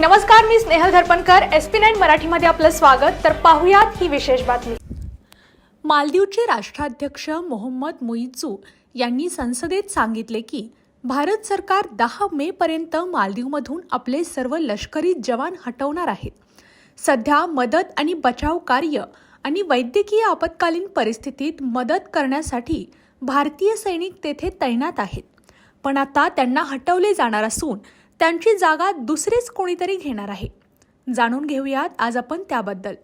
नमस्कार मी Snehal Dharpankar. S P nine मराठीमध्ये आपलं स्वागत. तर पाहुयात ही विशेष बातमी. मालदीवचे राष्ट्राध्यक्ष मोहम्मद मुईजू यांनी संसदेत सांगितले की भारत सरकार दहा मे पर्यंत मालदीवमधून आपले सर्व लष्करी जवान हटवणार आहेत. सध्या मदत आणि बचाव कार्य आणि वैद्यकीय आपत्कालीन परिस्थितीत मदत करण्यासाठी भारतीय सैनिक तेथे तैनात आहेत. पण आता त्यांना हटवले जाणार असून त्यांची जागा दुसरेच कोणीतरी घेणार आहे. जाणून घेऊयात आज आपण त्याबद्दल.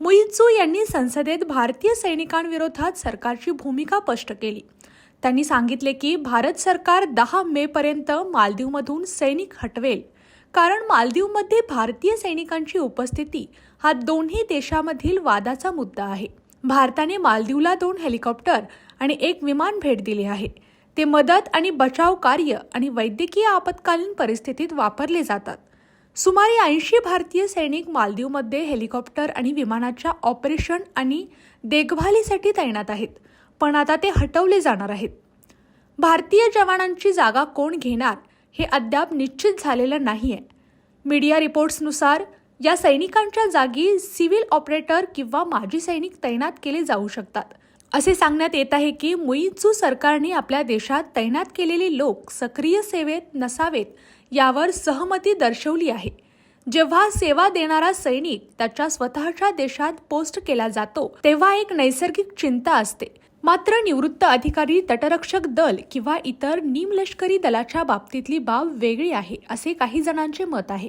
मुइझू यांनी संसदेत भारतीय सैनिकांविरोधात सरकारची भूमिका स्पष्ट केली. त्यांनी सांगितले की भारत सरकार दहा मे पर्यंत मालदीवमधून सैनिक हटवेल. कारण मालदीवमध्ये भारतीय सैनिकांची उपस्थिती हा दोन्ही देशामधील वादाचा मुद्दा आहे. भारताने मालदीवला दोन हेलिकॉप्टर आणि एक विमान भेट दिले आहे. ते मदत आणि बचाव कार्य आणि वैद्यकीय आपत्कालीन परिस्थितीत वापरले जातात. सुमारे ऐंशी भारतीय सैनिक मालदीवमध्ये हेलिकॉप्टर आणि विमानाच्या ऑपरेशन आणि देखभालीसाठी तैनात आहेत पण आता ते हटवले जाणार आहेत. भारतीय जवानांची जागा कोण घेणार हे अद्याप निश्चित झालेलं नाहीये. मीडिया रिपोर्ट्सनुसार या सैनिकांच्या जागी सिव्हिल ऑपरेटर किंवा माजी सैनिक तैनात केले जाऊ शकतात. असे सांगण्यात येत आहे की मुईजू सरकारने आपल्या देशात तैनात केलेले लोक सक्रिय सेवेत नसावेत यावर सहमती दर्शवली आहे. जेव्हा सेवा देणारा सैनिक त्याच्या स्वतःच्या देशात पोस्ट केला जातो तेव्हा एक नैसर्गिक चिंता असते. मात्र निवृत्त अधिकारी तटरक्षक दल किंवा इतर निमलष्करी दलाच्या बाबतीतली बाब वेगळी आहे असे काही जणांचे मत आहे.